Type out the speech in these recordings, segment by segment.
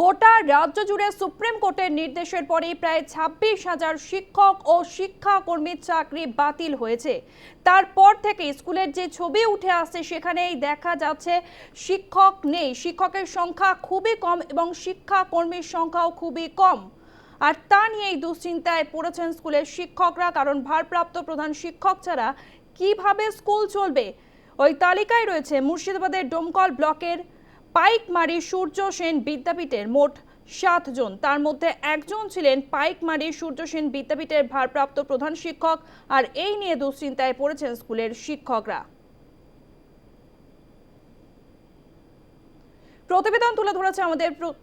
গোটা রাজ্য জুড়ে সুপ্রিম কোর্টের নির্দেশের পরে প্রায় ছাব্বিশ হাজার শিক্ষক ও শিক্ষাকর্মীর চাকরি বাতিল হয়েছে। তারপর থেকে স্কুলের যে ছবি উঠে আসছে, সেখানেই দেখা যাচ্ছে শিক্ষক নেই। শিক্ষকের সংখ্যা খুবই কম এবং শিক্ষাকর্মীর সংখ্যাও খুবই কম। আর তা নিয়েই দুশ্চিন্তায় পড়েছেন স্কুলের শিক্ষকরা, কারণ ভারপ্রাপ্ত প্রধান শিক্ষক ছাড়া কীভাবে স্কুল চলবে? ওই তালিকায় রয়েছে মুর্শিদাবাদের ডোমকল ব্লকের পাইকমারি সূর্য সেন বিদ্যাপীঠের মোট সাতজন তার মধ্যে একজন ছিলেন পাইকমারি সূর্য সেন বিদ্যাপীঠের ভারপ্রাপ্ত প্রধান শিক্ষক আর এই নিয়ে দুশ্চিন্তায় পড়েছেন স্কুলের শিক্ষকরা। প্রতিবেদন তুলে ধরেছে আমাদের প্র-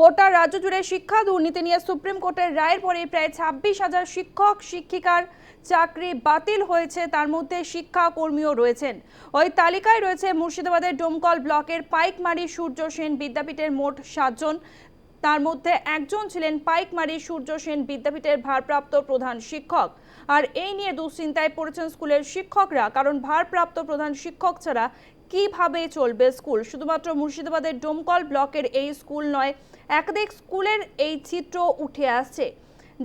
গোটা রাজ্য জুড়ে শিক্ষা দুর্নীতি নিয়ে সুপ্রিম কোর্টের রায়ের পরে প্রায় ছাব্বিশ হাজার শিক্ষক, শিক্ষিকার চাকরি বাতিল হয়েছে। তার মধ্যে শিক্ষা কর্মীও রয়েছেন। ওই তালিকায় রয়েছে মুর্শিদাবাদের ডোমকল ব্লকের পাইকমারি সূর্য সেন বিদ্যাপীঠের মোট সাতজন। তার মধ্যে একজন ছিলেন পাইকমারি সূর্য সেন বিদ্যাপীঠের ভারপ্রাপ্ত প্রধান শিক্ষক। আর এই নিয়ে দুশ্চিন্তায় পড়েছেন স্কুলের শিক্ষকরা, কারণ ভারপ্রাপ্ত প্রধান শিক্ষক ছাড়া কীভাবে চলবে স্কুল? শুধুমাত্র মুর্শিদাবাদের ডোমকল ব্লকের এই স্কুল নয়, একাধিক স্কুলের এই চিত্র উঠে আসছে।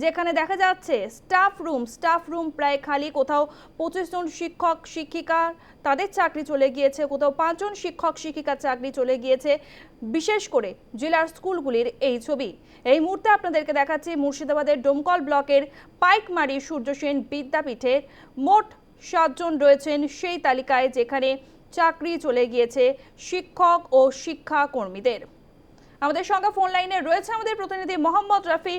যেখানে দেখা যাচ্ছে স্টাফ রুম স্টাফ রুম প্রায় খালি, কোথাও পঁচিশ জন শিক্ষক, শিক্ষিকা তাদের চাকরি চলে গিয়েছে, কোথাও পাঁচজন শিক্ষক, শিক্ষিকার চাকরি চলে গিয়েছে, বিশেষ করে জেলার স্কুলগুলির এই ছবি। এই মুহূর্তে আপনাদেরকে দেখাচ্ছি মুর্শিদাবাদের ডোমকল ব্লকের পাইকমারি সূর্য সেন বিদ্যাপীঠের মোট সাতজন রয়েছেন সেই তালিকায় যেখানে চাকরি চলে গিয়েছে শিক্ষক ও শিক্ষা কর্মীদের আমাদের সঙ্গে ফোন লাইনে রয়েছে আমাদের প্রতিনিধি মোহাম্মদ রাফি।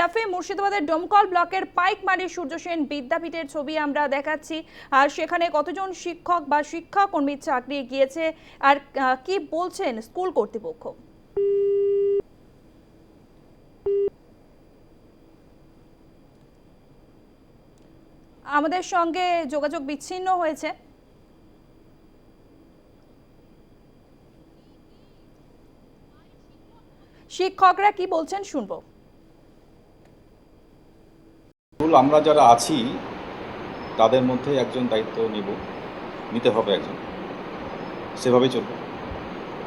রাফি, মুর্শিদাবাদের ডোমকল ব্লকের পাইকমারি সূর্য সেন বিদ্যাপীঠের ছবি আমরা দেখাচ্ছি। আর সেখানে কতজন শিক্ষক বা শিক্ষা কর্মীর চাকরি গিয়েছে? আর কি বলছেন স্কুল কর্তৃপক্ষ? আমাদের সঙ্গে যোগাযোগ বিচ্ছিন্ন হয়েছে। শিক্ষকরা কি বলছেন শুনব। আমরা যারা আছি তাদের মধ্যে একজন দায়িত্ব নিব নিতে হবে একজন। সেভাবেই চলবে।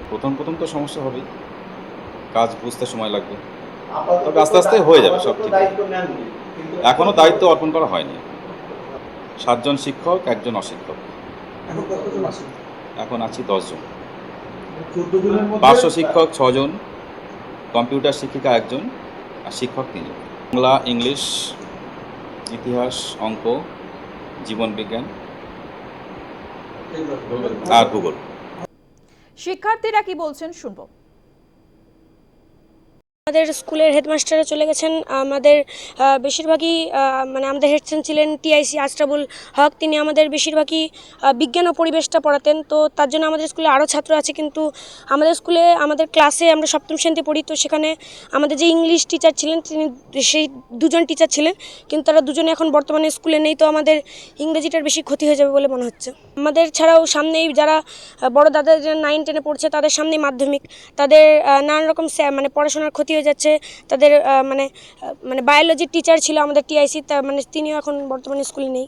প্রথম প্রথম তো সমস্যা হবেই। কাজ বুঝতে সময় লাগবে। তবে আস্তে আস্তে হয়ে যাবে সব ঠিক। দায়িত্ব নেননি কিন্তু এখনও দায়িত্ব অর্পণ করা হয়নি। সাতজন শিক্ষক একজন অশিক্ষক। এখন কতজন আছে এখন আছি দশজন। পার্শ্ব শিক্ষক ছজন কম্পিউটার শিক্ষিকা একজন আর শিক্ষক তিনজন। বাংলা ইংলিশ ইতিহাস অঙ্ক জীবনবিজ্ঞান আর ভূগোল। শিক্ষার্থীরা কি বলছেন শুনব? আমাদের স্কুলের হেডমাস্টাররা চলে গেছেন। আমাদের বেশিরভাগই মানে আমাদের হেড স্যার ছিলেন টিআইসি আশরাফুল হক। তিনি আমাদের বেশিরভাগই বিজ্ঞান ও পরিবেশটা পড়াতেন। তো তার জন্য আমাদের স্কুলে আরও ছাত্র আছে। কিন্তু আমাদের স্কুলে, আমাদের ক্লাসে আমরা সপ্তম শ্রেণীতে পড়ি। তো সেখানে আমাদের যে ইংলিশ টিচার ছিলেন, তিনি সেই দুজন টিচার ছিলেন। কিন্তু তারা দুজনে এখন বর্তমানে স্কুলে নেই। তো আমাদের ইংরেজিটার বেশি ক্ষতি হয়ে যাবে বলে মনে হচ্ছে। আমাদের ছাড়াও সামনেই যারা বড় দাদা যারা নাইন টেনে পড়ছে, তাদের সামনেই মাধ্যমিক। তাদের নানান রকম মানে পড়াশোনার ক্ষতি হয়ে যাচ্ছে। তাদের মানে মানে বায়োলজির টিচার ছিল আমাদের টিআইসি তা মানে তিনিও এখন বর্তমানে স্কুলে নেই।